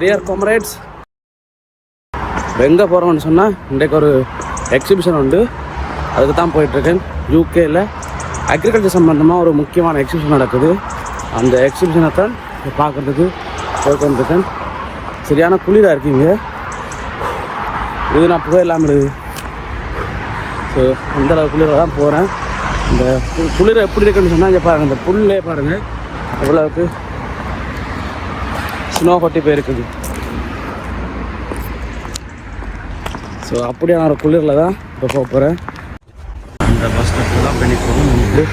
Dear comrades எங்கே போகிறோம்னு சொன்னால் இன்றைக்கு ஒரு எக்ஸிபிஷன் உண்டு. அதுக்கு தான் போயிட்டுருக்கேன். யூகேயில் அக்ரிகல்ச்சர் சம்மந்தமாக ஒரு முக்கியமான எக்ஸிபிஷன் நடக்குது. அந்த எக்ஸிபிஷனை தான் பார்க்குறதுக்கு போயிட்டு சரியான குளிராக இருக்கீங்க. இது நான் புகை இல்லாமல் இருக்குது. ஸோ அந்த அளவு தான் போகிறேன் இந்த கு- குளிர் எப்படி இருக்குன்னு சொன்னால் இங்கே பாருங்கள் இந்த புல்லே பாருங்கள் எவ்வளவுக்கு ஸ்னோ கொட்டி போயிருக்குது ஸோ அப்படியே நான் குளிரில் தான் இப்போ போக போகிறேன் இந்த பஸ் ஸ்டாப்பில் தான் பண்ணி போகணும்.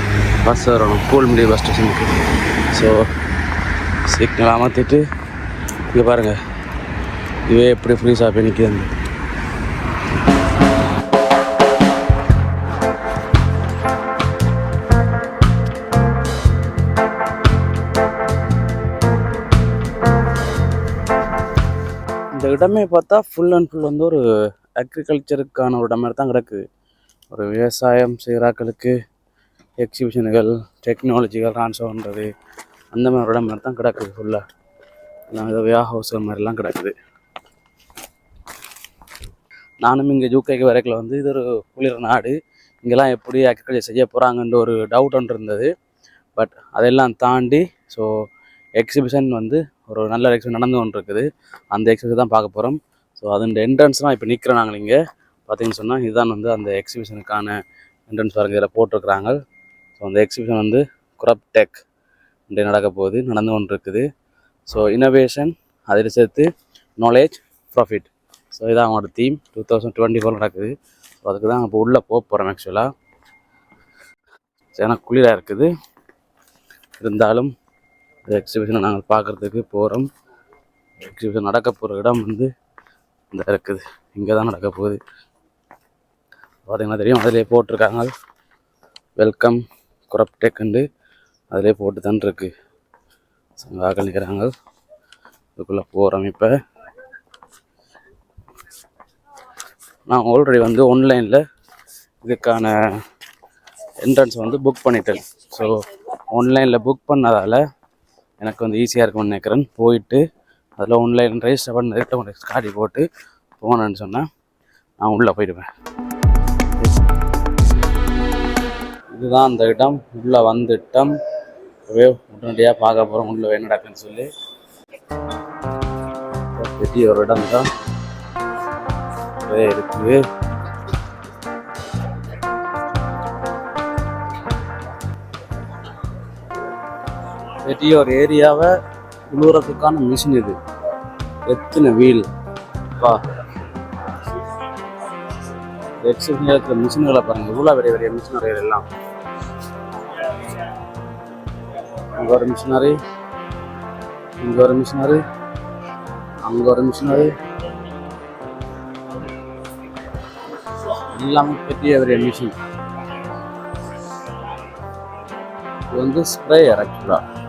பஸ் வரணும் கூல்முடி பஸ் ஸ்டேஷனுக்கு ஸோ சிக்னல் அமர்த்திட்டு இங்கே பாருங்கள் இதுவே எப்படி ஃப்ரீஸாக போய் நிற்கிது இடமே பார்த்தா ஃபுல் அண்ட் ஃபுல் வந்து ஒரு அக்ரிகல்ச்சருக்கான ஒரு இடமாரி தான் கிடக்கு. ஒரு விவசாயம் செய்கிறாக்களுக்கு எக்ஸிபிஷனுகள் டெக்னாலஜிகள் ட்ரான்ஸ்ஃபர் பண்ணுறது அந்த மாதிரி ஒரு இடம் மாதிரி தான் கிடக்குது ஃபுல்லாக எல்லாம் ஏதோ வியா ஹவுஸ் மாதிரிலாம் கிடக்குது. நானும் இங்கே ஜூகேக்கு வரைக்கில் வந்து இது ஒரு குளிர் நாடு. இங்கெல்லாம் எப்படி அக்ரிகல்ச்சர் செய்ய போகிறாங்கன்ற ஒரு டவுட் ஒன்று இருந்தது. பட் அதெல்லாம் தாண்டி ஸோ எக்ஸிபிஷன் வந்து ஒரு நல்ல எக்ஸிபிஷன் நடந்து கொண்டு இருக்குது அந்த எக்ஸிபிஷன் தான் பார்க்க போகிறோம் ஸோ அதோட என்ட்ரன்ஸ் தான் இப்போ நிற்கிறோம் நாங்கள் இங்கே. பார்த்தீங்கன்னு சொன்னால் இதுதான் வந்து அந்த எக்ஸிபிஷனுக்கான என்ட்ரன்ஸ் பாருங்க. இதில் போட்டிருக்கிறாங்க. ஸோ அந்த எக்ஸிபிஷன் வந்து குரப் டெக் இன்றைய நடக்க போகுது. நடந்து கொண்டு இருக்குது ஸோ இனோவேஷன் அதில் சேர்த்து நாலேஜ் ப்ராஃபிட் ஸோ இதான் அவங்களோட theme two thousand twenty four நடக்குது. ஸோ அதுக்கு தான் இப்போ உள்ளே போக போகிறோம் ஆக்சுவலாக ஏன்னா குளிராக இருக்குது. இருந்தாலும் இந்த எக்ஸிபிஷனை நாங்கள் பார்க்குறதுக்கு போகிறோம் எக்ஸிபிஷன் நடக்க போகிற இடம் வந்து இந்த இருக்குது. இங்கே தான் நடக்க போகுது. பார்த்தீங்கன்னா தெரியும் அதிலே போட்டிருக்காங்க. வெல்கம் குரப்டெக்குண்டு அதிலே போட்டு தான் இருக்கு. சங்காக்கள் நிற்கிறாங்க இதுக்குள்ளே போகிறோம் இப்போ. நான் ஆல்ரெடி வந்து ஆன்லைனில் இதுக்கான என்ட்ரன்ஸ் வந்து புக் பண்ணிட்டேன். ஸோ ஆன்லைனில் புக் பண்ணதால் எனக்கு வந்து ஈஸியாக இருக்கும்னு நினைக்கிறேன். போயிட்டு அதில் ஆன்லைன் ரெஜிஸ்டர் பண்ண ரிட்டன் காட்டி போட்டு போனேன்னு சொன்னால் நான் உள்ளே போயிடுவேன். இதுதான் அந்த இடம். உள்ளே வந்துட்டோம். அப்படியே உடனடியாக பார்க்க போகிறோம் உள்ளே என்ன நடக்குன்னு சொல்லி. பெரிய ஒரு இடம் தான் இருக்குது பெரிய ஒரு ஏரியாவை உழுவுறதுக்கான மிஷின் இது. எத்தனை வீல் பா எக்ஸிபிஷன் இருக்கிற மிஷின்களை பாருங்க. இவ்வளோ பெரிய பெரிய மிஷினரி எல்லாம்? அங்கே ஒரு மிஷினரி இங்கே ஒரு மிஷினரி அங்கே ஒரு மிஷினரி எல்லாமே பெரிய பெரிய மிஷின் இது வந்து ஸ்ப்ரேயர் ஆக்சுவலாக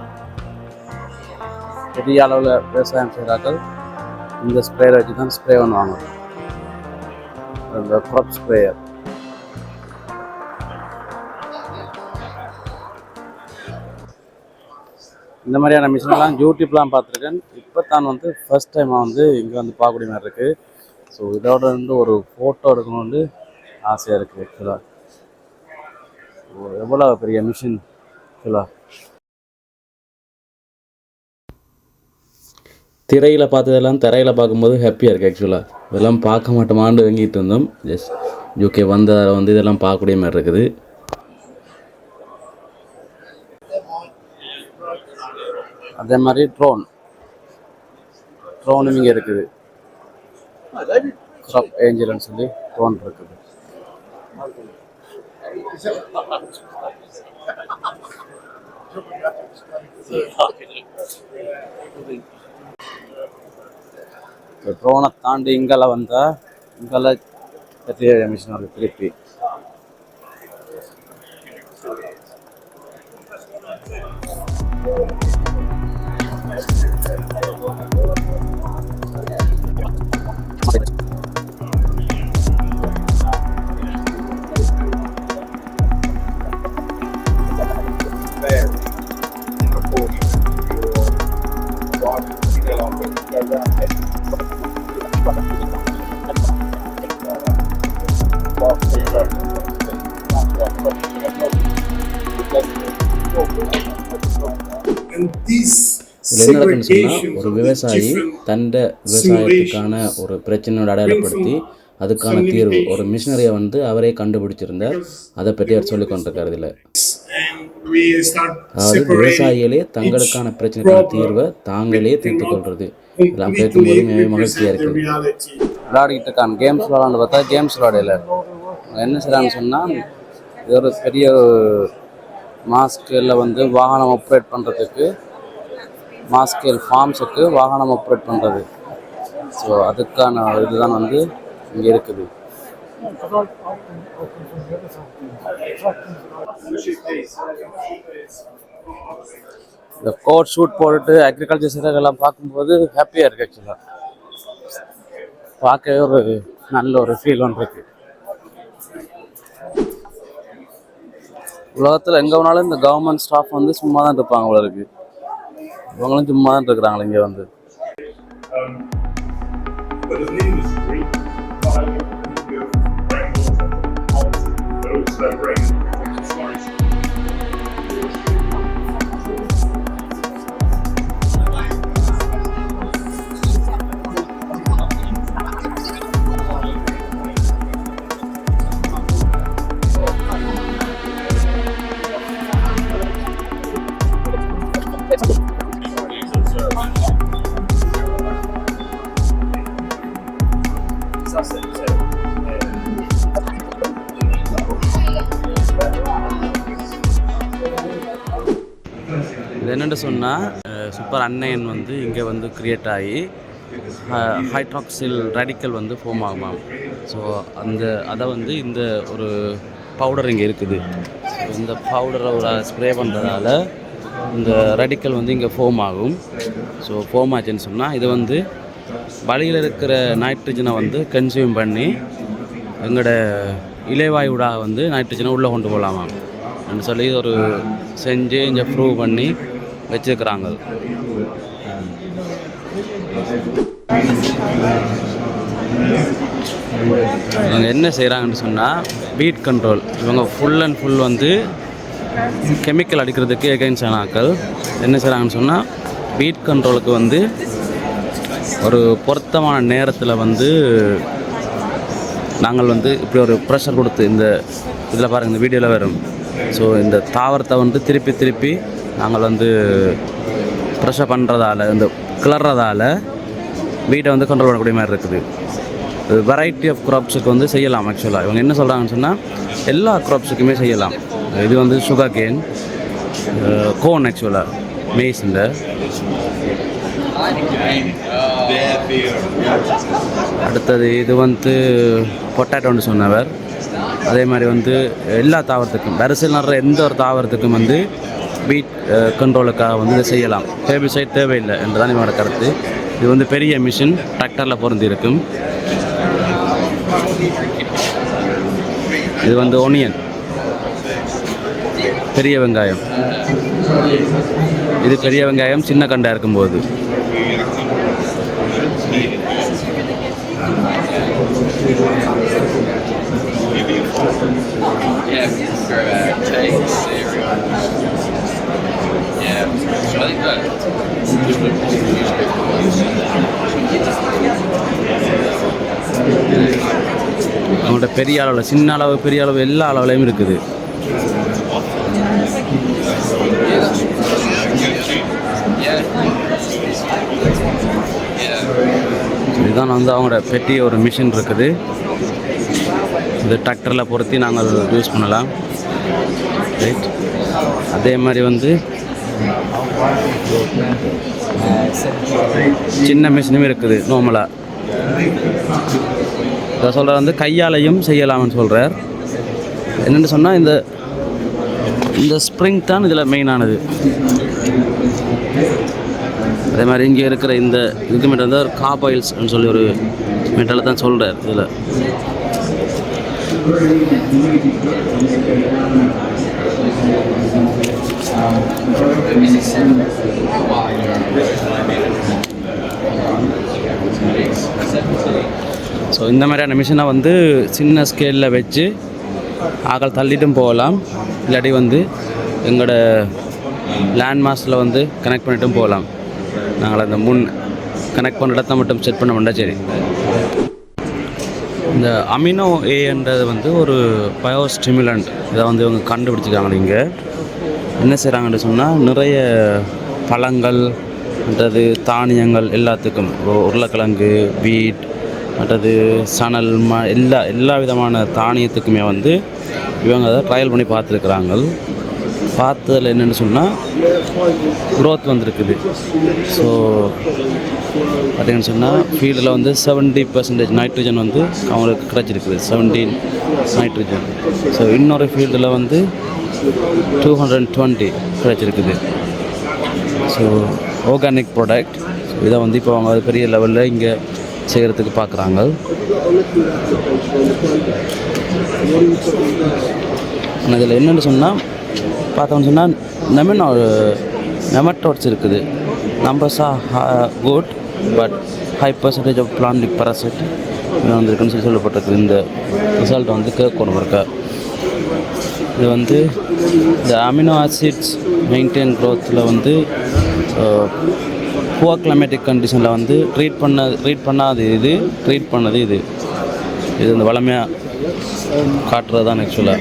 பெரிய அளவில் விவசாயம் செய்கிறார்கள் இந்த ஸ்ப்ரேயரை வச்சு தான் ஸ்ப்ரே பண்ணுவாங்க. இந்த க்ராப் ஸ்ப்ரேயர் இந்த மாதிரியான மிஷின்லாம் யூடியூப்லாம் பார்த்துருக்கேன். இப்போ தான் வந்து ஃபர்ஸ்ட் டைமாக வந்து இங்கே வந்து பார்க்கக்கூடிய மாதிரி இருக்குது ஸோ இதோட வந்து ஒரு ஃபோட்டோ எடுக்கணும்னு ஆசையாக இருக்குது ஆக்சுவலாக எவ்வளோ பெரிய மிஷின் ஆக்சுவலாக திரையில் பார்த்ததெல்லாம் திரையில் பார்க்கும்போது ஹாப்பியாக இருக்குது ஆக்சுவலாக இதெல்லாம் பார்க்க மாட்டோமான்னு வாங்கிட்டு இருந்தோம். ஜஸ்ட் யூகே வந்ததால் வந்து இதெல்லாம் பார்க்கக்கூடிய மாதிரி இருக்குது. அதே மாதிரி ட்ரோன் ட்ரோனும் இங்கே இருக்குது. க்ராப் ஏஞ்சல்னு சொல்லி ட்ரோன் இருக்குது. இந்த ட்ரோனை தாண்டி இங்கெல்லாம் வந்தால் இங்கெல்லாம் கத்திரிக்காய் மிஷின் வருது திருப்பி Thank you. ஒரு விவசாயி தன்ட விவசாயத்துக்கான ஒரு பிரச்சனையோட அடையாளப்படுத்தி அதுக்கான தீர்வு ஒரு மிஷினரியை வந்து அவரே கண்டுபிடிச்சிருந்தார் அதை பற்றி அவர் சொல்லிக் கொண்டிருக்கிறது இல்லை. அதாவது விவசாயிகளே தங்களுக்கான பிரச்சனைக்கான தீர்வை தாங்களே தீர்த்து கொள்றது. இதெல்லாம் கேட்கும்போது மிகவும் மகிழ்ச்சியாக இருக்குது. விளையாடிக்கிட்டு இருக்கான். கேம்ஸ் விளாண்டு பார்த்தா கேம்ஸ் விளையாடல. என்ன செய்றான்னு சொன்னால் இது ஒரு பெரிய மாஸ்கேலில் வந்து வாகனம் ஆப்ரேட் பண்ணுறதுக்கு மாஸ்கேல் ஃபார்ம்ஸுக்கு வாகனம் ஆப்ரேட் பண்ணுறது ஸோ அதுக்கான இதுதான் வந்து இங்கே இருக்குது. இந்த கோட் ஷூட் போட்டுட்டு அக்ரிகல்ச்சர் செய்கிறதெல்லாம் பார்க்கும்போது ஹாப்பியாக இருக்குது ஆக்சுவலாக பார்க்கவே ஒரு நல்ல ஒரு ஃபீல் ஒன்று இருக்குது உலகத்தில் எங்கே வேணாலும் இந்த கவர்மெண்ட் ஸ்டாஃப் வந்து சும்மா தான் இருப்பாங்க அவ்வளோ இருக்குது இவங்களும் சும்மா தான் இருக்கிறாங்களே இங்கே வந்து. இது சொன்னால் சூப்பர் அன்னையன் வந்து இங்கே வந்து க்ரியேட் ஆகி ஹைட்ராக்சில் ரேடிக்கல் வந்து ஃபார்ம் ஆகுமாம் ஸோ அந்த அதை வந்து இந்த ஒரு பவுடர் இங்கே இருக்குது. இந்த பவுடரை ஒரு ஸ்ப்ரே பண்ணுறதால இந்த ரேடிக்கல் வந்து இங்கே ஃபோம் ஆகும். ஸோ ஃபோம் ஆச்சுன்னு சொன்னால் இது வந்து வழியில் இருக்கிற நைட்ரஜனை வந்து கன்சியூம் பண்ணி எங்களோட இலைவாயுடாக வந்து நைட்ரஜனை உள்ளே கொண்டு போகலாமா அப்படின்னு சொல்லி ஒரு செஞ்சு இங்கே ப்ரூவ் பண்ணி வச்சுருக்குறாங்க. இவங்க என்ன செய்கிறாங்கன்னு சொன்னால் பீட் கண்ட்ரோல் இவங்க ஃபுல் அண்ட் ஃபுல் வந்து கெமிக்கல் அடிக்கிறதுக்கு எகைன்ஸ்ட் ஆனாக்கள் என்ன செய்கிறாங்கன்னு சொன்னால் பீட் கண்ட்ரோலுக்கு வந்து ஒரு பொருத்தமான நேரத்தில் வந்து நாங்கள் வந்து இப்படி ஒரு ப்ரெஷர் கொடுத்து இந்த இதில் பாருங்கள் இந்த வீடியோவில் வரும். ஸோ இந்த தாவரத்தை வந்து திருப்பி திருப்பி நாங்கள் வந்து ப்ரெஷர் பண்ணுறதால இந்த கிளறதால வீட்டை வந்து கண்ட்ரோல் பண்ணக்கூடிய மாதிரி இருக்குது. வெரைட்டி ஆஃப் க்ராப்ஸுக்கு வந்து செய்யலாம் ஆக்சுவலாக இவங்க என்ன சொல்கிறாங்கன்னு சொன்னால் எல்லா க்ராப்ஸுக்குமே செய்யலாம். இது வந்து சுகர் கேன் கோன் ஆக்சுவலாக மேய்ஸில் அடுத்தது இது வந்து பொட்டாட்டோன்னு சொன்னவர். அதே மாதிரி வந்து எல்லா தாவரத்துக்கும் வரிசையில் நடுற எந்த ஒரு தாவரத்துக்கும் வந்து பீட் கண்ட்ரோலுக்காக uh, வந்து இதை செய்யலாம். ஹேபிசைட் தேவையில்லை என்றுதான் என்னோட கருத்து. இது வந்து பெரிய மிஷின் டிராக்டரில் பொருந்திருக்கும் இது வந்து ஒனியன் பெரிய வெங்காயம். இது பெரிய வெங்காயம் சின்ன கண்டாக இருக்கும்போது. Yeah, grab a cake, cereal. Yeah, I think that. அவங்கள்ட்ட பெரிய அளவில் சின்ன அளவு பெரிய அளவு எல்லா அளவுலையும் இருக்குது. இதுதான் வந்து அவங்களோட பெரிய ஒரு மிஷின் இருக்குது. இது டிராக்டரில் பொருத்தி நாங்கள் யூஸ் பண்ணலாம். ரைட் அதே மாதிரி வந்து சின்ன மிஷினும் இருக்குது நார்மலாக இதை சொல்கிற வந்து கையாலையும் செய்யலாம்னு சொல்கிறார் என்னென்னு சொன்னால் இந்த இந்த ஸ்ப்ரிங் தான் இதில் மெயினானது அதே மாதிரி இங்கே இருக்கிற இந்த இதுக்கு மட்டும் வந்து ஒரு காபாயில்ஸ்னு சொல்லி ஒரு மெட்டலை தான் சொல்கிறார் இதில். ஸோ இந்த மாதிரியான மிஷினை வந்து சின்ன ஸ்கேலில் வச்சு ஆக்கள் தள்ளிட்டும் போகலாம். இல்லாட்டி வந்து எங்களோட லேண்ட் மாஸில் வந்து கனெக்ட் பண்ணிட்டும் போகலாம். நாங்கள் அந்த முன் கனெக்ட் பண்ணுற இடத்த மட்டும் செட் பண்ண வேண்டாம் சரி. இந்த அமினோ ஏன்றது வந்து ஒரு பயோஸ்டிமுலண்ட் இதை வந்து இவங்க கண்டுபிடிச்சிருக்காங்க இங்கே. என்ன செய்கிறாங்கன்னு சொன்னால் நிறைய பழங்கள் மற்றது தானியங்கள் எல்லாத்துக்கும். உருளைக்கிழங்கு வீட் மற்றது சணல் ம எல்லா எல்லா விதமான தானியத்துக்குமே வந்து இவங்க அதை ட்ரையல் பண்ணி பார்த்துருக்குறாங்க. பார்த்ததில் என்னென்னு சொன்னால் க்ரோத் வந்திருக்குது. ஸோ பார்த்தீங்கன்னு சொன்னால் ஃபீல்டில் வந்து செவன்ட்டி பர்சன்டேஜ் நைட்ரஜன் வந்து அவங்களுக்கு கிடச்சிருக்குது. செவன்டீன் நைட்ரஜன் ஸோ இன்னொரு ஃபீல்டில் வந்து டூ ஹண்ட்ரட் டுவெண்ட்டி கிடச்சிருக்குது. ஸோ ஆர்கானிக் ப்ராடக்ட் இதை வந்து இப்போ அவங்க பெரிய லெவலில் இங்கே செய்கிறதுக்கு பார்க்குறாங்க ஆனால் இதில் என்னென்னு சொன்னால் பார்த்தோம்னு சொன்னால் நெமனோ நெமட்டோட்ஸ் இருக்குது. Numbers are good but high percentage of பிளான்டிக் parasite வந்திருக்குன்னு சொல்லி சொல்லப்பட்டிருக்கு இந்த ரிசல்ட் வந்து கேட்கணும் இருக்கா? இது வந்து இந்த அமினோ ஆசிட்ஸ் மெயின்டைன் க்ரோத்தில் வந்து புவர் கிளைமேட்டிக் கண்டிஷனில் வந்து ட்ரீட் பண்ண ட்ரீட் பண்ணாது இது ட்ரீட் பண்ணது இது. இது இந்த வளமையாக காட்டுறது தான் ஆக்சுவலாக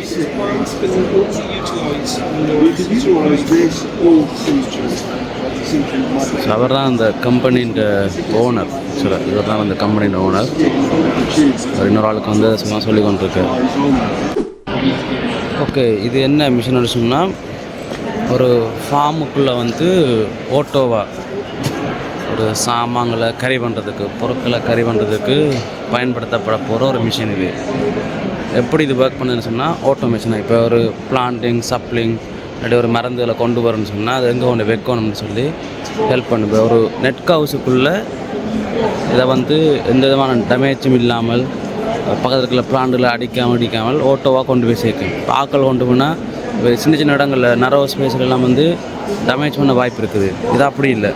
அவர் தான் அந்த கம்பெனின்ற ஓனர் ஆக்சுவலாக இவர் தான் அந்த கம்பெனியின் ஓனர் இன்னொரு ஆளுக்கு வந்து சும்மா சொல்லி கொண்டிருக்கார். ஓகே இது என்ன மிஷின் சொன்னால் ஒரு ஃபார்முக்குள்ளே வந்து ஓட்டோவாக ஒரு சாமான்களை கறி பண்ணுறதுக்கு பொருட்களை கறி பண்ணுறதுக்கு பயன்படுத்தப்பட போகிற ஒரு மிஷின் இது. எப்படி இது ஒர்க் பண்ணுதுன்னு சொன்னால் ஆட்டோமேஷனாக இப்போ ஒரு பிளான்டிங் சப்ளிங் அப்படி ஒரு மருந்துகளை கொண்டு வரணும்னு சொன்னால் அது எங்கே ஒன்று வைக்கணும்னு சொல்லி ஹெல்ப் பண்ணுது ஒரு நெட் ஹவுஸுக்குள்ளே இதை வந்து எந்த விதமான டேமேஜும் இல்லாமல் பக்கத்தில் இருக்கிற பிளான்ட்டில் அடிக்காமல் அடிக்காமல் ஓட்டோவாக கொண்டு போய் சேர்க்கும். ஆக்கள் கொண்டு போனால் சின்ன சின்ன இடங்களில் நரவ ஸ்பேஸ்லாம் வந்து டேமேஜ் பண்ண வாய்ப்பு இருக்குது. இது அப்படி இல்லை.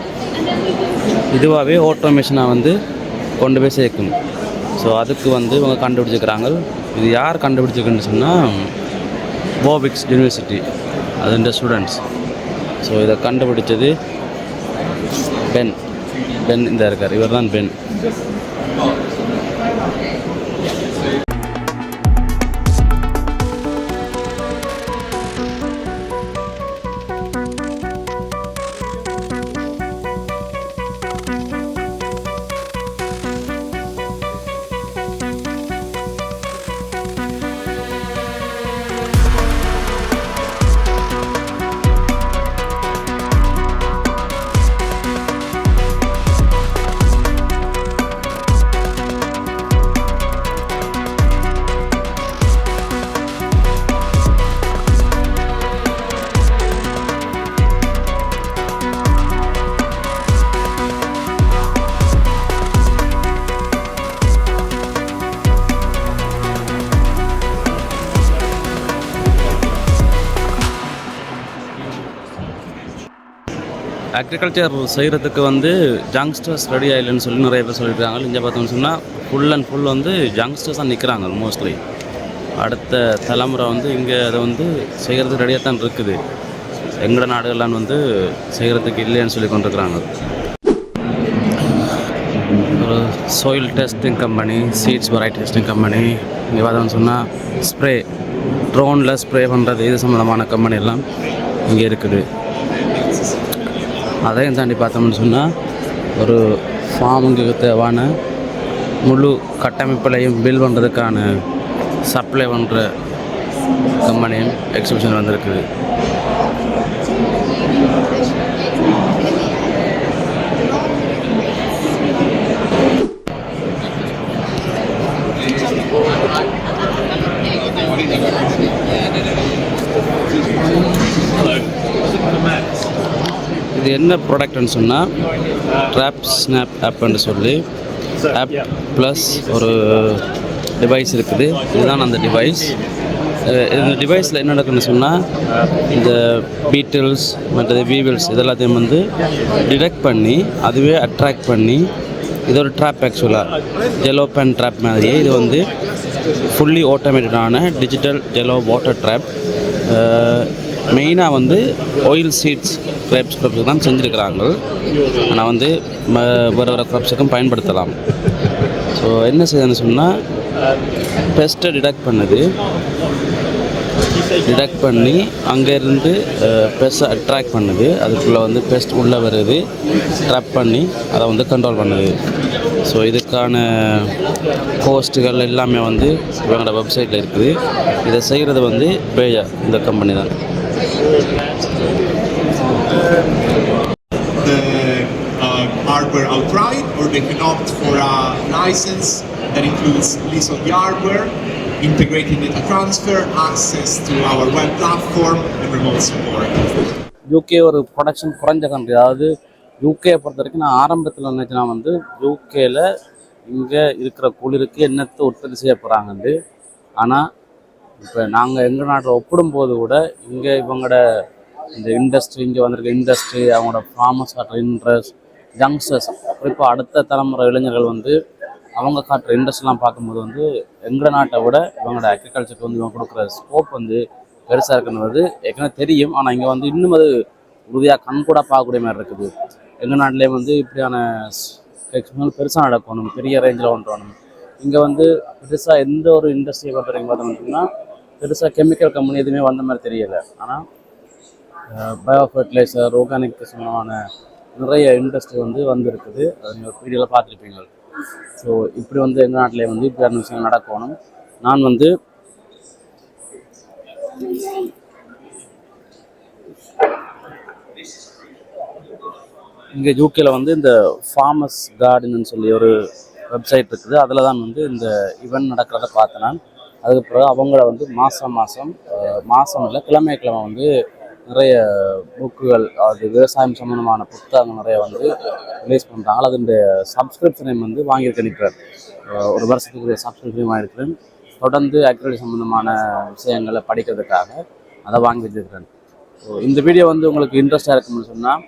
இதுவாகவே ஆட்டோமேஷனாக வந்து கொண்டு போய் சேர்க்கும் ஸோ அதுக்கு வந்து இவங்க கண்டுபிடிச்சிக்கிறாங்க. இது யார் கண்டுபிடிச்சிருக்குன்னு சொன்னால் போபிக்ஸ் யூனிவர்சிட்டி அதுன்ற ஸ்டூடெண்ட்ஸ் ஸோ இதை கண்டுபிடிச்சது பென் பென் இந்த இருக்கார். இவர் தான் பென் அக்ரிகல்ச்சர் செய்கிறதுக்கு வந்து ஜங்ஸ்டர்ஸ் ரெடி ஆகலைன்னு சொல்லி நிறைய பேர் சொல்லியிருக்காங்க. இங்கே பார்த்தோம்னு சொன்னால் ஃபுல் அண்ட் ஃபுல் வந்து ஜங்ஸ்டர்ஸ் தான் நிற்கிறாங்க மோஸ்ட்லி அடுத்த தலைமுறை வந்து இங்கே அதை வந்து செய்கிறதுக்கு ரெடியாக தான் இருக்குது. எங்களோட நாடுகள்லாம் வந்து செய்கிறதுக்கு இல்லைன்னு சொல்லி கொண்டிருக்கிறாங்க. ஒரு soil testing company seeds variety testing company இங்கே பார்த்தோம்னு சொன்னால் ஸ்ப்ரே ட்ரோனில் ஸ்ப்ரே பண்ணுறது இது சம்மந்தமான கம்பெனி எல்லாம் இங்கே இருக்குது. அதையும் தாண்டி பார்த்தோம்னு சொன்னால் ஒரு ஃபார்முக்கு தேவையான முழு கட்டமைப்புலையும் பில் பண்ணுறதுக்கான சப்ளை பண்ணுற கம்பெனியும் எக்ஸிபிஷன் வந்திருக்குது இது என்ன ப்ராடக்ட்னு சொன்னால் ட்ராப் ஸ்னாப் ஆப்னு சொல்லி ஆப் ப்ளஸ் ஒரு டிவைஸ் இருக்குது. இதுதான் அந்த டிவைஸ் இந்த டிவைஸில் என்ன நடக்குன்னு சொன்னால் இந்த பீட்டில்ஸ் மற்றது வீவில்ஸ் இதெல்லாத்தையும் வந்து டிடெக்ட் பண்ணி அதுவே அட்ராக்ட் பண்ணி இது ஒரு ட்ராப் ஆக்சுவலாக ஜெலோ பென் ட்ராப் மாதிரியே இது வந்து ஃபுல்லி ஆட்டோமேட்டடான டிஜிட்டல் ஜெலோ வாட்டர் ட்ராப் மெயினாக வந்து ஆயில் சீட்ஸ் கிரேப்ஸ் க்ரப்ஸுக்கு தான் செஞ்சுருக்கிறாங்க. ஆனால் வந்து ம- வேறு வேறு க்ரப்ஸுக்கும் பயன்படுத்தலாம். ஸோ என்ன செய்யுதுன்னு சொன்னால் பெஸ்ட்டை டிடக்ட் பண்ணுது. டிடக்ட் பண்ணி அங்கேருந்து பெஸ்ட்டை அட்ராக்ட் பண்ணுது. அதுக்குள்ளே வந்து பெஸ்ட் உள்ளே வருது. ட்ராப் பண்ணி அதை வந்து கண்ட்ரோல் பண்ணுது. ஸோ இதுக்கான போஸ்ட்டுகள் எல்லாமே வந்து இவங்களோட வெப்சைட்டில் இருக்குது. இதை செய்கிறது வந்து பேயா இந்த கம்பெனி தான். The uh, hardware outright, or they can opt for a license that includes lease of the hardware, integrated data transfer, access to our web platform, and remote support. UK ஒரு ப்ரொடக்ஷன் குறைஞ்ச country அதாவது UK பொறுத்த வரைக்கும் நான் ஆரம்பத்தில் நினச்சினா வந்து யூகேல இங்கே இருக்கிற குளிருக்கு என்னத்தை உற்பத்தி செய்ய போகிறாங்கண்டு ஆனால் இப்போ நாங்கள் எங்கள் நாட்டில் ஒப்பிடும்போது கூட இங்கே இவங்களோட இந்த இண்டஸ்ட்ரி இங்கே வந்திருக்க இண்டஸ்ட்ரி அவங்களோட ஃபார்மஸ் காட்டுற இன்ட்ரெஸ்ட் யங்ஸ்டர்ஸ் குறிப்பாக அடுத்த தலைமுறை இளைஞர்கள் வந்து அவங்க காட்டுற இண்டஸ்ட்ரிலாம் பார்க்கும்போது வந்து எங்கள் நாட்டை விட இவங்களோட அக்ரிகல்ச்சருக்கு வந்து இவங்க கொடுக்குற ஸ்கோப் வந்து பெருசாக இருக்குன்றது ஏற்கனவே தெரியும். ஆனால் இங்கே வந்து இன்னும் அது உறுதியாக கண் கூட பார்க்கக்கூடிய மாதிரி இருக்குது. எங்கள் நாட்டிலே வந்து இப்படியான பெருசாக நடக்கணும் பெரிய ரேஞ்சில் ஒன்றணும் இங்கே வந்து பெருசாக எந்த ஒரு இண்டஸ்ட்ரியை பொறுத்தவரைக்கும் பார்த்தோம்னா பெருசாக கெமிக்கல் கம்பெனி எதுவுமே வந்த மாதிரி தெரியலை. ஆனால் பயோ ஃபர்டிலைசர் ஆர்கானிக் சம்பந்தமான நிறைய இண்டஸ்ட்ரி வந்து வந்திருக்குது. அது நீங்கள் வீடியோவில் பார்த்துருப்பீங்க. ஸோ இப்படி வந்து எங்கள் நாட்டிலே வந்து இப்படியான விஷயங்கள் நடக்கணும். நான் வந்து இங்கே யூகேல வந்து இந்த ஃபார்மஸ் கார்டன்னு சொல்லி ஒரு வெப்சைட் இருக்குது. அதில் தான் வந்து இந்த ஈவெண்ட் நடக்கிறத பார்த்தேன் நான். அதுக்கு பிறகு அவங்கள வந்து மாதம் மாதம் மாதம் இல்லை கிழமை கிழமை வந்து நிறைய புக்குகள் அது விவசாயம் சம்மந்தமான புத்தகங்கள் நிறைய வந்து ரிலீஸ் பண்ணுறாங்க அதனுடைய சப்ஸ்கிரிப்ஷனையும் வந்து வாங்கியிருக்கேன் இப்போ. ஒரு வருஷத்துக்குரிய சப்ஸ்கிரிப்ஷன் வாங்கியிருக்கிறேன். தொடர்ந்து அக்ரிகல்ச்சர் சம்மந்தமான விஷயங்களை படிக்கிறதுக்காக அதை வாங்கி வச்சிருக்கிறேன். ஸோ இந்த வீடியோ வந்து உங்களுக்கு இன்ட்ரெஸ்ட்டாக இருக்கும்னு சொன்னால்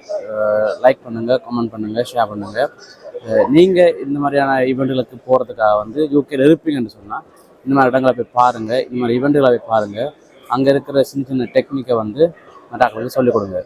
லைக் பண்ணுங்கள் கமெண்ட் பண்ணுங்கள் ஷேர் பண்ணுங்கள் நீங்கள் இந்த மாதிரியான ஈவெண்ட்டுகளுக்கு போகிறதுக்காக வந்து யூகேல இருப்பீங்கன்னு சொன்னால் இந்த மாதிரி இடங்களை போய் பாருங்கள் இந்த மாதிரி இவெண்ட்டுகளை போய் பாருங்கள் அங்கே இருக்கிற சின்ன சின்ன டெக்னிக்கை வந்து மற்றாக்களுக்கு சொல்லிக் கொடுங்க.